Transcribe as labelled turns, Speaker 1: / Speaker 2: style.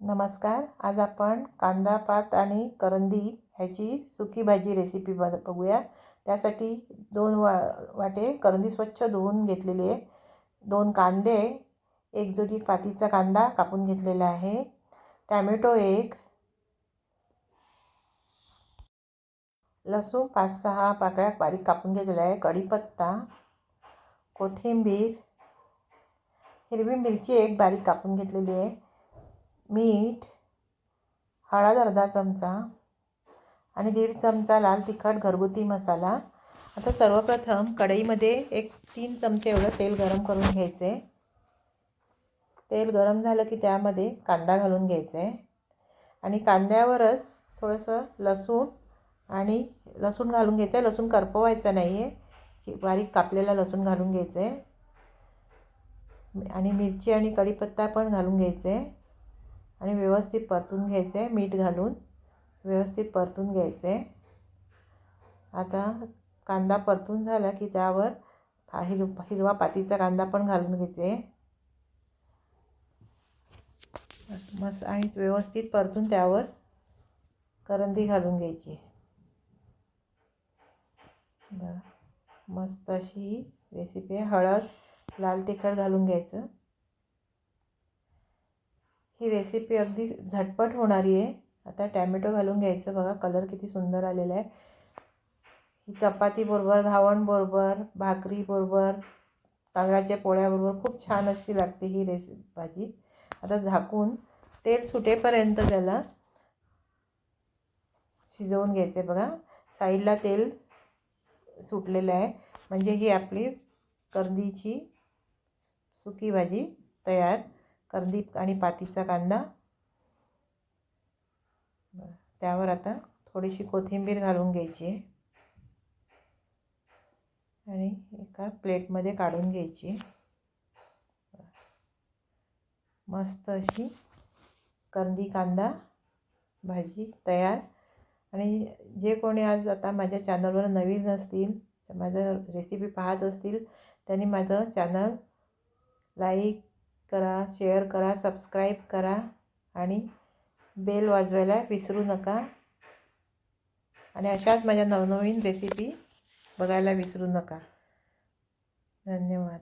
Speaker 1: नमस्कार. आज आपण कांदा पात आणि करंदी ह्याची सुकी भाजी रेसिपी ब बघूया. त्यासाठी दोन वा वाटे करंदी स्वच्छ धुवून घेतलेली आहे दोन कांदे एक जोडी पातीचा कांदा कापून घेतलेला आहे. टॅमॅटो एक लसूण पाच सहा पाकळ्या बारीक कापून घेतलेला आहे. कढीपत्ता कोथिंबीर हिरवी मिरची एक बारीक कापून घेतलेली आहे. मीठ हळद अर्धा चमचा आणि दीड चमचा लाल तिखट घरगुती मसाला. आता सर्वप्रथम कढईमध्ये एक तीन चमचे एवढं तेल गरम करून घ्यायचे. तेल गरम झालं की त्यामध्ये कांदा घालून घ्यायचा. आहे आणि कांद्यावरच थोडंसं लसूण आणि लसूण घालून घ्यायचं. आहे लसूण करपवायचं नाही आहे बारीक कापलेला लसूण घालून घ्यायचं. आहे आणि मिरची आणि कढीपत्ता पण घालून घ्यायचे. आहे आणि व्यवस्थित परतून घ्यायचं आहे मीठ घालून व्यवस्थित परतून घ्यायचं. आहे आता कांदा परतून झाला की त्यावर हिर हिरवा पातीचा कांदा पण घालून घ्यायचे. मस्त आणि व्यवस्थित परतून त्यावर करंदी घालून घ्यायची. बघा मस्त अशी ही रेसिपी आहे. हळद लाल तिखट घालून घ्यायचं. ही रेसिपी अगदी झटपट होणारी आहे. आता टॅमॅटो घालून घ्यायचं. बघा कलर किती सुंदर आलेला आहे. ही चपातीबरोबर घावणबरोबर भाकरीबरोबर तांदळाच्या पोळ्याबरोबर खूप छान अशी लागते ही रेसिपी भाजी. आता झाकून तेल सुटेपर्यंत त्याला शिजवून घ्यायचं आहे बघा. साईडला तेल सुटलेलं आहे. म्हणजे ही आपली करंदीची सुकी भाजी तयार. करदीप आणि पातीचा कांदा. त्यावर आता थोडीशी कोथिंबीर घालून घ्यायची आहे. आणि एका प्लेटमध्ये काढून घ्यायची. मस्त अशी कंदी कांदा भाजी तयार. आणि जे कोणी आज आता माझ्या चॅनलवर नवीन असतील माझं रेसिपी पाहत असतील त्यांनी माझं चॅनल लाईक करा शेअर करा सबस्क्राईब करा आणि बेल वाजवायला विसरू नका. आणि अशाच माझ्या नवनवीन रेसिपी बघायला विसरू नका. धन्यवाद.